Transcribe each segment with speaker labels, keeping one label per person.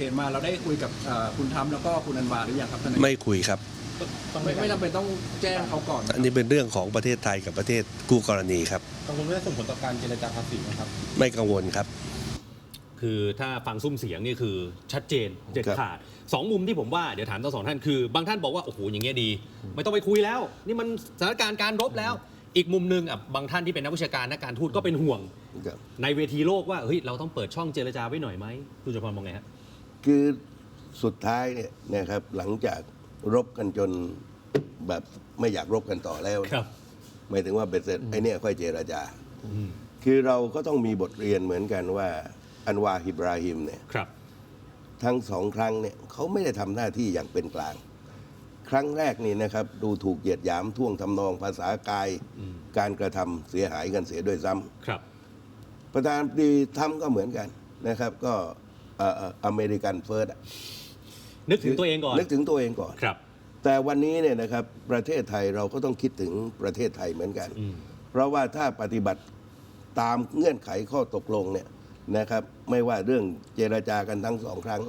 Speaker 1: เหตุมาเราได้คุยกับเอ่อคุณทรัมป์แล้วก็คุณอันวาหรือยังครับท่านนายก
Speaker 2: ไม่คุยครับ
Speaker 1: ไม่ไม่จำเป็นต้องแจ้งเขาก่อน
Speaker 2: อันนี้เป็นเรื่องของประเทศไทยกับประเทศคู่กรณีครับ
Speaker 3: กังวลว่าจะส่งผลต่อการเจรจาภาษีไหมครับ
Speaker 2: ไม่กังวลครับ
Speaker 4: คือถ้าฟังซุ้มเสียงนี่คือชัดเจนเด็ดขาดสองมุมที่ผมว่าเดี๋ยวถามทั้งสองท่านคือบางท่านบอกว่าโอ้โหอย่างเงี้ยดี ไม่ต้องไปคุยแล้ว นี่มันสถานการณ์การรบแล้ว อีกมุมหนึ่งอะบางท่านที่เป็นนักวิชาการนักการทูตก็เป็นห่วง
Speaker 5: ครับ
Speaker 4: ในเวทีโลกว่าเฮ้ยเราต้องเปิดช่องเจรจาไว้หน่อยไหมคุณจุพรมองไงฮะ
Speaker 5: คือสุดท้ายเนี่ยนะครับหลังจากรบกันจนแบบไม่อยากรบกันต่อแล้ว
Speaker 4: ครับ
Speaker 5: หมายถึงว่าเบ็ดเสร็จไอ้เนี่ยค่อยเจรจา คือเราก็ต้องมีบทเรียนเหมือนกันว่า อันวาฮิบราฮิมเนี่ย
Speaker 4: ครับ
Speaker 5: ทั้งสองครั้งเนี่ยเขาไม่ได้ทำหน้าที่อย่างเป็นกลาง ครั้งแรกนี่นะครับ ดูถูกเหยียดหยามท่วงทำนองภาษากาย การกระทำเสียหายกันเสียด้วยซ้ำ
Speaker 4: ครับ
Speaker 5: ประธานาธิบดีทำก็เหมือนกันนะครับ ก็เอ่อเอ่ออเมริกันเฟิร์สอะ
Speaker 4: นึกถึงตัวเองก่อน
Speaker 5: นึกถึงตัวเองก่อน
Speaker 4: ครับ
Speaker 5: แต่วันนี้เนี่ยนะครับประเทศไทยเราก็ต้องคิดถึงประเทศไทยเหมือนกัน เพราะว่าถ้าปฏิบัติตามเงื่อนไขข้อตกลงเนี่ยนะครับ ไม่ว่าเรื่องเจรจากันทั้งสองครั้ง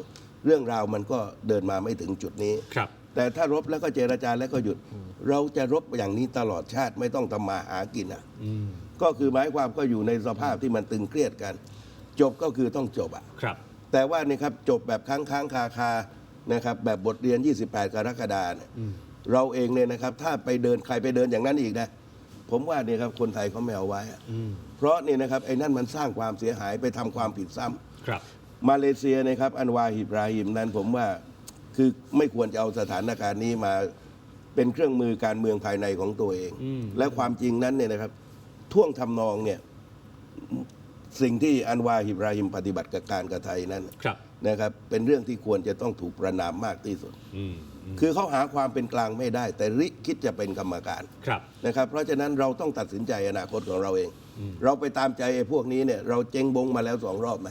Speaker 5: เรื่องราวมันก็เดินมาไม่ถึงจุดนี้
Speaker 4: ครับ
Speaker 5: แต่ถ้ารบแล้วก็เจรจาแล้วก็หยุด เราจะรบอย่างนี้ตลอดชาติไม่ต้องทำมาหากินอะก็คือหมายความก็อยู่ในสภาพที่มันตึงเครียดกัน จบก็คือต้องจบอะ
Speaker 4: ครับ
Speaker 5: แต่ว่านี่ครับจบแบบค้างค้างคาคานะครับแบบบทเรียน 28 กรกฎาเนี่ยเราเองเนี่ยนะครับ ถ้าไปเดินใครไปเดินอย่างนั้นอีกนะ ผมว่าเนี่ยครับคนไทยเขาไม่เอาไว้อะเพราะนี่นะครับไอ้นั่นมันสร้างความเสียหายไปทำความผิดซ้ำ
Speaker 4: ครับ
Speaker 5: มาเลเซียนะครับอันวาฮิบราฮิมนั้นผมว่าคือไม่ควรจะเอาสถานการณ์นี้มาเป็นเครื่องมือการเมืองภายในของตัวเอง และความจริงนั้นเนี่ยนะครับ ท่วงทำนองเนี่ย สิ่งที่อันวาฮิบราฮิมปฏิบัติกับการกับไทยนั้น
Speaker 4: ครับ
Speaker 5: นะครับเป็นเรื่องที่ควรจะต้องถูกประนามมากที่สุด
Speaker 4: อืม
Speaker 5: คือเขาหาความเป็นกลางไม่ได้ แต่ริคิดจะเป็นกรรมการ
Speaker 4: ครับ
Speaker 5: นะครับ เพราะฉะนั้นเราต้องตัดสินใจอนาคตของเราเอง เราไปตามใจไอ้พวกนี้เนี่ยเราเจ๊งบงมาแล้วสองรอบไหม